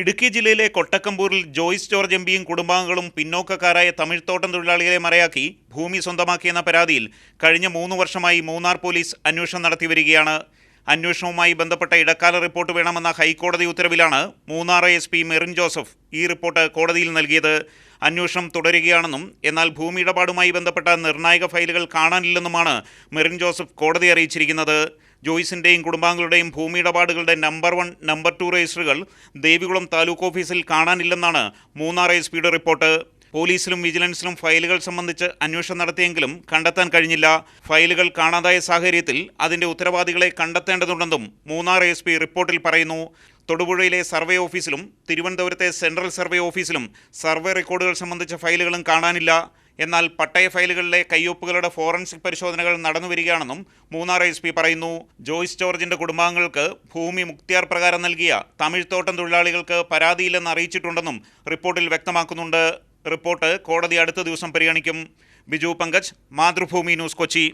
ഇടുക്കി ജില്ലയിലെ കൊട്ടക്കമ്പൂരിൽ Joyce George M പിയും കുടുംബാംഗങ്ങളും പിന്നോക്കക്കാരായ തമിഴ് തോട്ടം തൊഴിലാളികളെ മറയാക്കി ഭൂമി സ്വന്തമാക്കിയെന്ന പരാതിയിൽ കഴിഞ്ഞ മൂന്ന് വർഷമായി മൂന്നാർ പോലീസ് അന്വേഷണം നടത്തിവരികയാണ് അന്വേഷണവുമായി ബന്ധപ്പെട്ട ഇടക്കാല റിപ്പോർട്ട് വേണമെന്ന ഹൈക്കോടതി ഉത്തരവിലാണ് മൂന്നാർ എസ് പി മെറിൻ ജോസഫ് ഈ റിപ്പോർട്ട് കോടതിയിൽ നൽകിയത്. അന്വേഷണം തുടരുകയാണെന്നും എന്നാൽ ഭൂമി ഇടപാടുമായി ബന്ധപ്പെട്ട നിർണായക ഫയലുകൾ കാണാനില്ലെന്നുമാണ് മെറിൻ ജോസഫ് കോടതി അറിയിച്ചിരിക്കുന്നത്. ജോയ്സിന്റെയും കുടുംബാംഗങ്ങളുടെയും ഭൂമി ഇടപാടുകളുടെ നമ്പർ വൺ നമ്പർ ടു രജിസ്റ്ററുകൾ ദേവികുളം താലൂക്ക് ഓഫീസിൽ കാണാനില്ലെന്നാണ് മൂന്നാർ എസ് പിയുടെ റിപ്പോർട്ട്. പോലീസിലും വിജിലൻസിലും ഫയലുകൾ സംബന്ധിച്ച് അന്വേഷണം നടത്തിയെങ്കിലും കണ്ടെത്താൻ കഴിഞ്ഞില്ല. ഫയലുകൾ കാണാതായ സാഹചര്യത്തിൽ അതിന്റെ ഉത്തരവാദികളെ കണ്ടെത്തേണ്ടതുണ്ടെന്നും മൂന്നാർ എസ് റിപ്പോർട്ടിൽ പറയുന്നു. തൊടുപുഴയിലെ സർവേ ഓഫീസിലും തിരുവനന്തപുരത്തെ സെൻട്രൽ സർവേ ഓഫീസിലും സർവേ റെക്കോർഡുകൾ സംബന്ധിച്ച ഫയലുകളും കാണാനില്ല. എന്നാൽ പട്ടയ ഫയലുകളിലെ കയ്യൊപ്പുകളുടെ ഫോറൻസിക് പരിശോധനകൾ നടന്നുവരികയാണെന്നും മൂന്നാർ എസ് പി പറയുന്നു. ജോയ്സ് ജോർജിന്റെ കുടുംബാംഗങ്ങൾക്ക് ഭൂമി മുക്തിയാർ പ്രകാരം നൽകിയ തമിഴ് തോട്ടം തൊഴിലാളികൾക്ക് പരാതിയില്ലെന്ന് അറിയിച്ചിട്ടുണ്ടെന്നും റിപ്പോർട്ടിൽ വ്യക്തമാക്കുന്നുണ്ട്. റിപ്പോർട്ട് കോടതി അടുത്ത ദിവസം പരിഗണിക്കും. ബിജു പങ്കജ് മാതൃഭൂമി ന്യൂസ് കൊച്ചി.